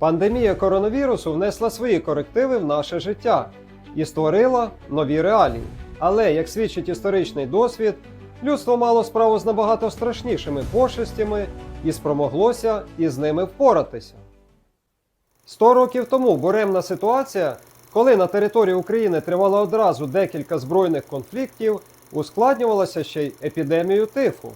Пандемія коронавірусу внесла свої корективи в наше життя і створила нові реалії. Але, як свідчить історичний досвід, людство мало справу з набагато страшнішими пошестями і спромоглося із ними впоратися. Сто років тому буремна ситуація, коли на території України тривало одразу декілька збройних конфліктів, ускладнювалася ще й епідемією тифу.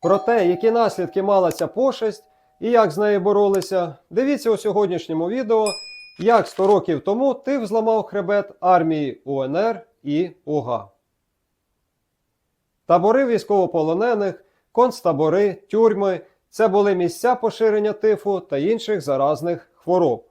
Про те, які наслідки мала ця пошесть і як з нею боролися, дивіться у сьогоднішньому відео, як 100 років тому тиф зламав хребет армії УНР і УГА. Табори військовополонених, концтабори, тюрми це були місця поширення тифу та інших заразних хвороб.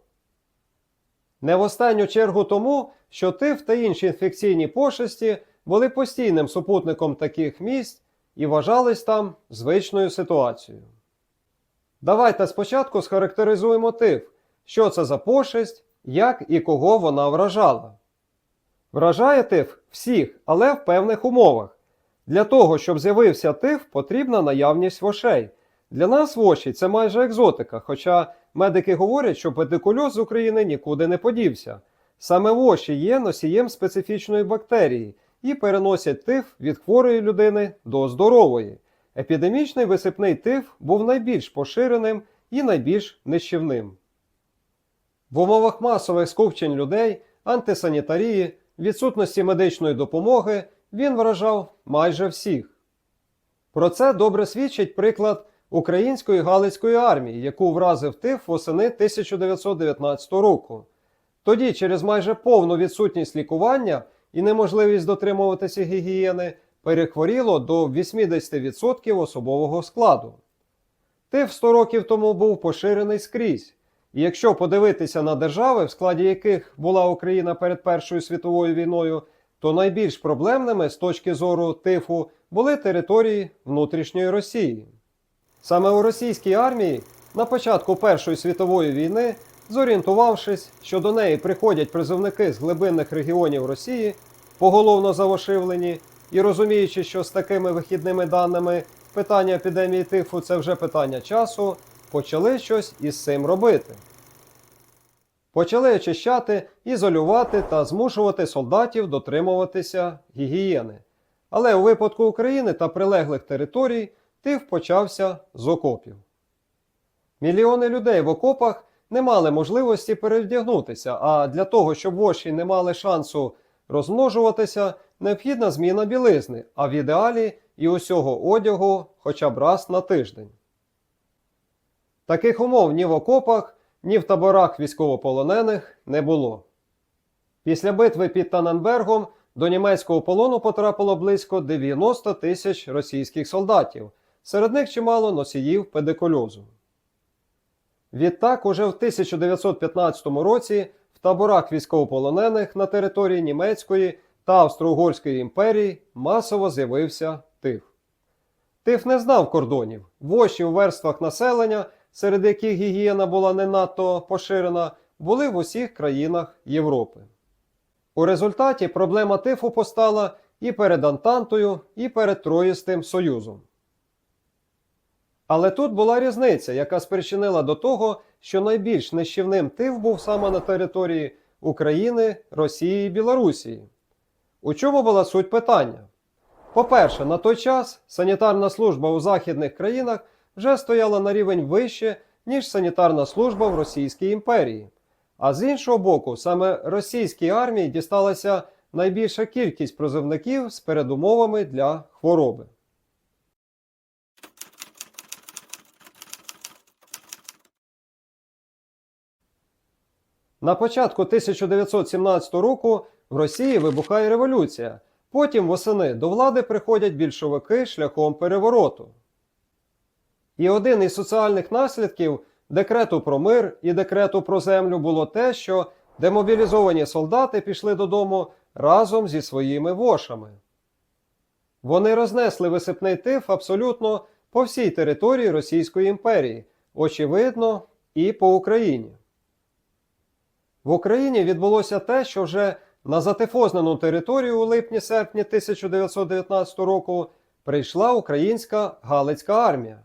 Не в останню чергу тому, що тиф та інші інфекційні пошесті були постійним супутником таких місць і вважались там звичною ситуацією. Давайте спочатку схарактеризуємо тиф, що це за пошесть, як і кого вона вражала. Вражає тиф всіх, але в певних умовах. Для того, щоб з'явився тиф, потрібна наявність вошей. Для нас воші це майже екзотика, хоча медики говорять, що педикульоз з України нікуди не подівся. Саме воші є носієм специфічної бактерії і переносять тиф від хворої людини до здорової. Епідемічний висипний тиф був найбільш поширеним і найбільш нищівним. В умовах масових скупчень людей, антисанітарії, відсутності медичної допомоги він вражав майже всіх. Про це добре свідчить приклад української Галицької армії, яку вразив тиф восени 1919 року. Тоді, через майже повну відсутність лікування і неможливість дотримуватися гігієни, перехворіло до 80% особового складу. Тиф 100 років тому був поширений скрізь. І якщо подивитися на держави, в складі яких була Україна перед Першою світовою війною, то найбільш проблемними з точки зору тифу були території внутрішньої Росії. Саме у російській армії на початку Першої світової війни, зорієнтувавшись, що до неї приходять призовники з глибинних регіонів Росії, поголовно завошивлені, і розуміючи, що з такими вихідними даними питання епідемії тифу це вже питання часу, почали щось із цим робити. Почали очищати, ізолювати та змушувати солдатів дотримуватися гігієни. Але у випадку України та прилеглих територій тиф почався з окопів. Мільйони людей в окопах не мали можливості перевдягнутися, а для того, щоб воші не мали шансу розмножуватися, необхідна зміна білизни, а в ідеалі і усього одягу хоча б раз на тиждень. Таких умов ні в окопах, ні в таборах військовополонених не було. Після битви під Таненбергом до німецького полону потрапило близько 90 тисяч російських солдатів, серед них чимало носіїв педикульозу. Відтак, уже в 1915 році в таборах військовополонених на території Німецької та Австро-Угорської імперії масово з'явився тиф. Тиф не знав кордонів, воші у верствах населення, серед яких гігієна була не надто поширена, були в усіх країнах Європи. У результаті проблема тифу постала і перед Антантою, і перед Троїстим Союзом. Але тут була різниця, яка спричинила до того, що найбільш нищівним тиф був саме на території України, Росії і Білорусі. У чому була суть питання? По-перше, на той час санітарна служба у західних країнах вже стояла на рівень вище, ніж санітарна служба в Російській імперії. А з іншого боку, саме російській армії дісталася найбільша кількість призовників з передумовами для хвороби. На початку 1917 року в Росії вибухає революція. Потім восени до влади приходять більшовики шляхом перевороту. І один із соціальних наслідків декрету про мир і декрету про землю було те, що демобілізовані солдати пішли додому разом зі своїми вошами. Вони рознесли висипний тиф абсолютно по всій території Російської імперії, очевидно, і по Україні. В Україні відбулося те, що вже на затифознену територію у липні-серпні 1919 року прийшла українська Галицька армія.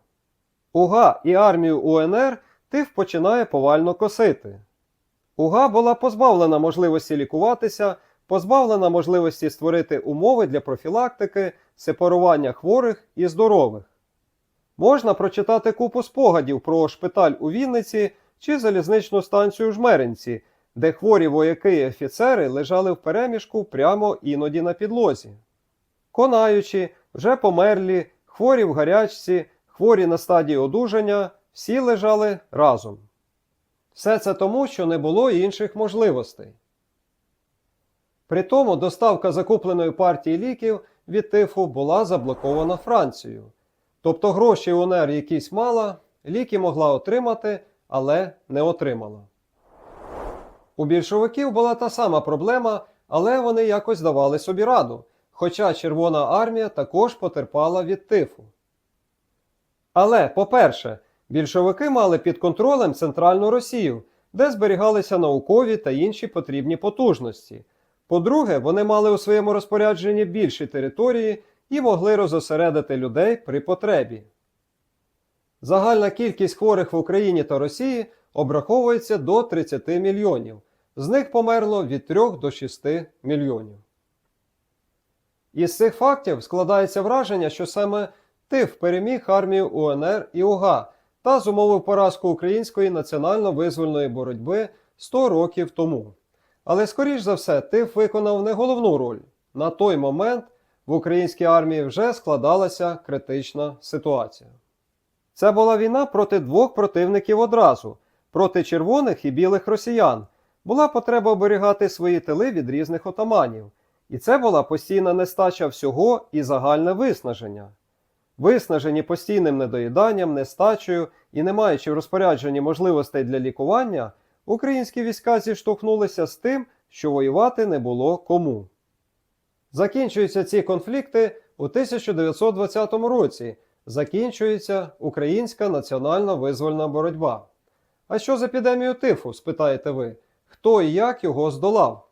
УГА і армію УНР тиф починає повально косити. Уга була позбавлена можливості лікуватися, позбавлена можливості створити умови для профілактики, сепарування хворих і здорових. Можна прочитати купу спогадів про шпиталь у Вінниці чи залізничну станцію Жмеринці, де хворі вояки і офіцери лежали в переміжку прямо іноді на підлозі. Конаючи, вже померлі, хворі в гарячці, хворі на стадії одужання, всі лежали разом. Все це тому, що не було інших можливостей. При тому доставка закупленої партії ліків від тифу була заблокована Францією. Тобто гроші УНР якісь мала, ліки могла отримати, але не отримала. У більшовиків була та сама проблема, але вони якось давали собі раду, хоча Червона армія також потерпала від тифу. Але, по-перше, більшовики мали під контролем центральну Росію, де зберігалися наукові та інші потрібні потужності. По-друге, вони мали у своєму розпорядженні більші території і могли розосередити людей при потребі. Загальна кількість хворих в Україні та Росії обраховується до 30 мільйонів. З них померло від 3 до 6 мільйонів. Із цих фактів складається враження, що саме ТИФ переміг армію УНР і УГА та зумовив поразку української національно-визвольної боротьби 100 років тому. Але, скоріш за все, ТИФ виконав не головну роль. На той момент в українській армії вже складалася критична ситуація. Це була війна проти двох противників одразу проти червоних і білих росіян. Була потреба оберігати свої тили від різних отаманів. І це була постійна нестача всього і загальне виснаження. Виснажені постійним недоїданням, нестачею і не маючи в розпорядженні можливостей для лікування, українські війська зіштовхнулися з тим, що воювати не було кому. Закінчуються ці конфлікти у 1920 році. Закінчується українська національна визвольна боротьба. А що з епідемією тифу, спитаєте ви? Хто і як його здолав?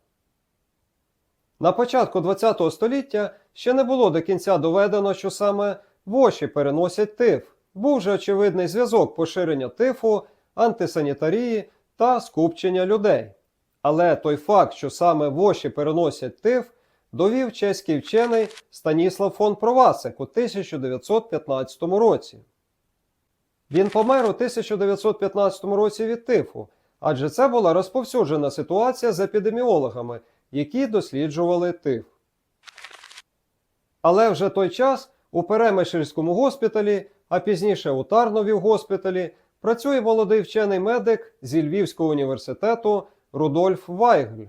На початку ХХ століття ще не було до кінця доведено, що саме воші переносять тиф. Був же очевидний зв'язок поширення тифу, антисанітарії та скупчення людей. Але той факт, що саме воші переносять тиф, довів чеський вчений Станіслав фон Провасик у 1915 році. Він помер у 1915 році від тифу, адже це була розповсюджена ситуація з епідеміологами, які досліджували тиф. Але вже той час у Перемишльському госпіталі, а пізніше у Тарнові госпіталі, працює молодий вчений медик зі Львівського університету Рудольф Вайгль.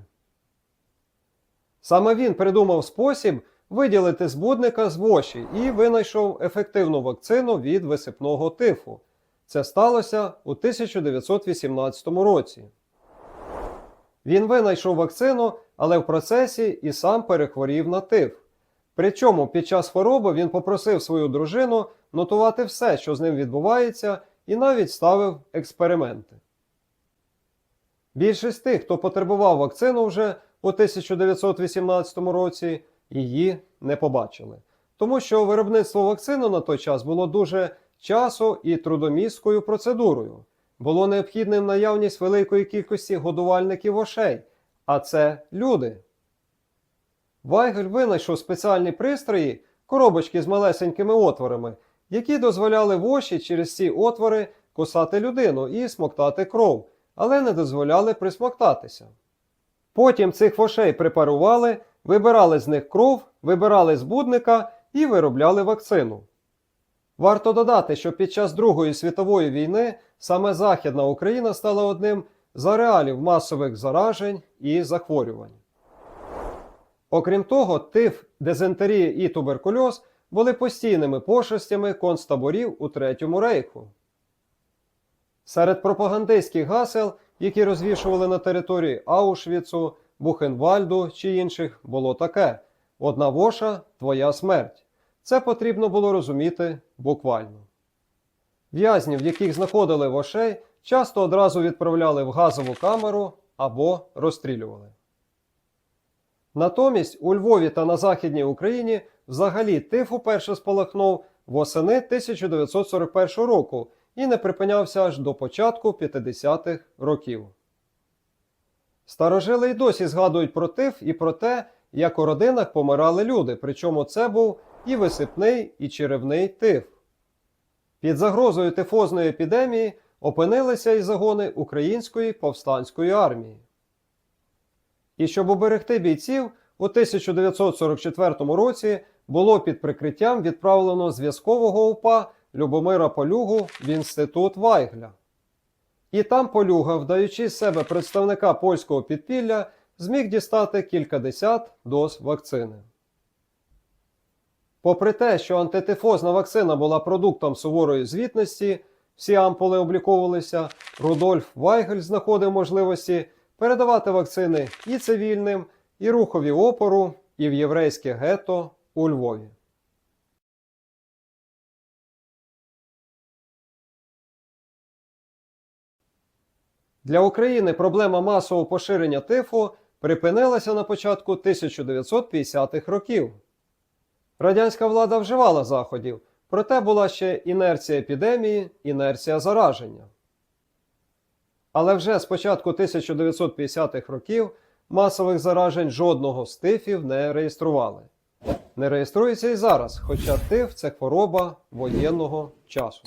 Саме він придумав спосіб виділити збудника з воші і винайшов ефективну вакцину від висипного тифу. Це сталося у 1918 році. Він винайшов вакцину, але в процесі і сам перехворів на тиф. Причому під час хвороби він попросив свою дружину нотувати все, що з ним відбувається, і навіть ставив експерименти. Більшість тих, хто потребував вакцину вже у 1918 році, її не побачили. Тому що виробництво вакцини на той час було дуже часу і трудомісткою процедурою. Було необхідним наявність великої кількості годувальників ошей, а це люди. Вайгель винайшов спеціальні пристрої, коробочки з малесенькими отворами, які дозволяли воші через ці отвори кусати людину і смоктати кров, але не дозволяли присмоктатися. Потім цих вошей препарували, вибирали з них кров, вибирали збудника і виробляли вакцину. Варто додати, що під час Другої світової війни саме Західна Україна стала одним з ареалів масових заражень і захворювань. Окрім того, тиф, дизентерія і туберкульоз були постійними пошестями концтаборів у Третьому рейху. Серед пропагандистських гасел, які розвішували на території Аушвіцу, Бухенвальду чи інших, було таке: одна воша твоя смерть. Це потрібно було розуміти буквально. В'язнів, яких знаходили вошей, часто одразу відправляли в газову камеру або розстрілювали. Натомість у Львові та на Західній Україні взагалі тиф уперше спалахнув восени 1941 року і не припинявся аж до початку 50-х років. Старожили й досі згадують про тиф і про те, як у родинах помирали люди, причому це був і висипний, і черевний тиф. Під загрозою тифозної епідемії опинилися й загони Української повстанської армії. І щоб уберегти бійців, у 1944 році було під прикриттям відправлено зв'язкового УПА Любомира Полюгу в інститут Вайгля. І там Полюга, вдаючи з себе представника польського підпілля, зміг дістати кількадесят доз вакцини. Попри те, що антитифозна вакцина була продуктом суворої звітності, всі ампули обліковувалися, Рудольф Вайгель знаходив можливості передавати вакцини і цивільним, і рухові опору, і в єврейське гетто у Львові. Для України проблема масового поширення тифу припинилася на початку 1950-х років. Радянська влада вживала заходів, проте була ще інерція епідемії, інерція зараження. Але вже з початку 1950-х років масових заражень жодного з тифів не реєстрували. Не реєструється і зараз, хоча тиф це хвороба воєнного часу.